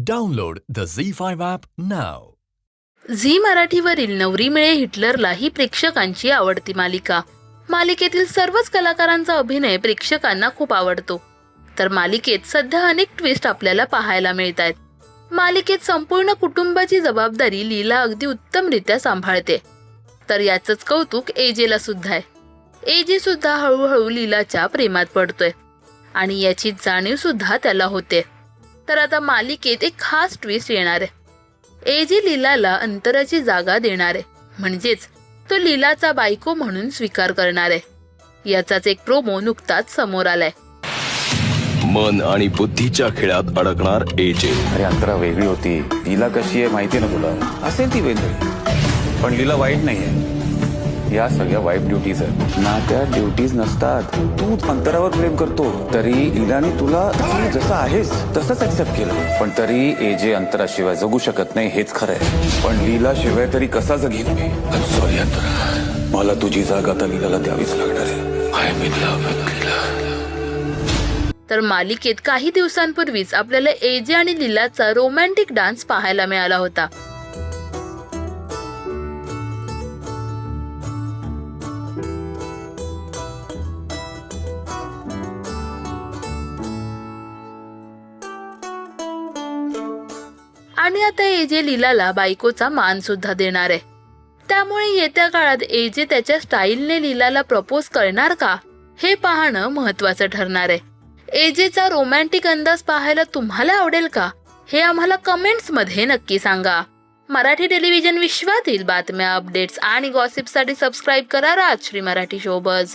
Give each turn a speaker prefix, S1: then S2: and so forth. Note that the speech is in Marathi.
S1: Download the Zee five app now
S2: Zee मराठीवरील नवरी मिळे हिटलरला ही प्रेक्षकांची आवडती मालिका. मालिकेतील सर्वच कलाकारांचा अभिनय प्रेक्षकांना खूप आवडतो. तर मालिकेत सध्या अनेक ट्विस्ट आपल्याला पाहायला मिळत आहेत मालिकेत संपूर्ण कुटुंबाची जबाबदारी लीला अगदी उत्तमरित्या सांभाळते. तर याचंच कौतुक एजेला सुद्धा आहे. एजे सुद्धा हळूहळू लीलाच्या प्रेमात पडतोय. आणि याची जाणीव सुद्धा त्याला होते. तर आता मालिकेत एक खास ट्विस्ट येणार आहे. एजी लीलाला अंतराची जागा देणार आहे. म्हणजेच तो लीलाचा बायको म्हणून स्वीकार करणार आहे. याचाच एक प्रोमो नुकताच समोर आलाय.
S3: मन आणि बुद्धीच्या खेळात अडकणार एजे
S4: अरे अंतरा वेगळी होती. लीला कशी आहे माहिती ना तुला? असेल ती वेगळी. पण लीला वाईट नाहीये. या सगळ्या वाईट ड्युटीज आहेत. ना त्या ड्युटीज नसतात. तू अंतरावर प्रेम करतो. तरी लीलाने तुला जसं आहेस तसंच ऍक्सेप्ट केलं. पण तरी एजे अंतराशिवाय जगू शकत नाही हेच खरं आहे. पण लीला शिवाय तरी कसा जगीन मी? सॉरी अंतरा. मला तुझी जागा आता लीलाला द्यावीच लागणार आहे. आय
S2: तर मालिकेत काही दिवसांपूर्वीच आपल्याला एजे आणि लीलाचा रोमॅन्टिक डान्स पाहायला मिळाला होता. आणि आता एजे लीलाला बायकोचा मान सुद्धा देणार आहे. त्यामुळे येत्या काळात एजे त्याच्या स्टाईलने लीलाला प्रपोज करणार का हे पाहणं महत्वाचं ठरणार आहे. एजेचा रोमॅन्टिक अंदाज पाहायला तुम्हाला आवडेल का हे आम्हाला कमेंट्समध्ये नक्की सांगा. मराठी टेलिव्हिजन विश्वातील बातम्या अपडेट्स आणि गॉसिपसाठी सबस्क्राईब करा Rajshri Marathi ShowBuzz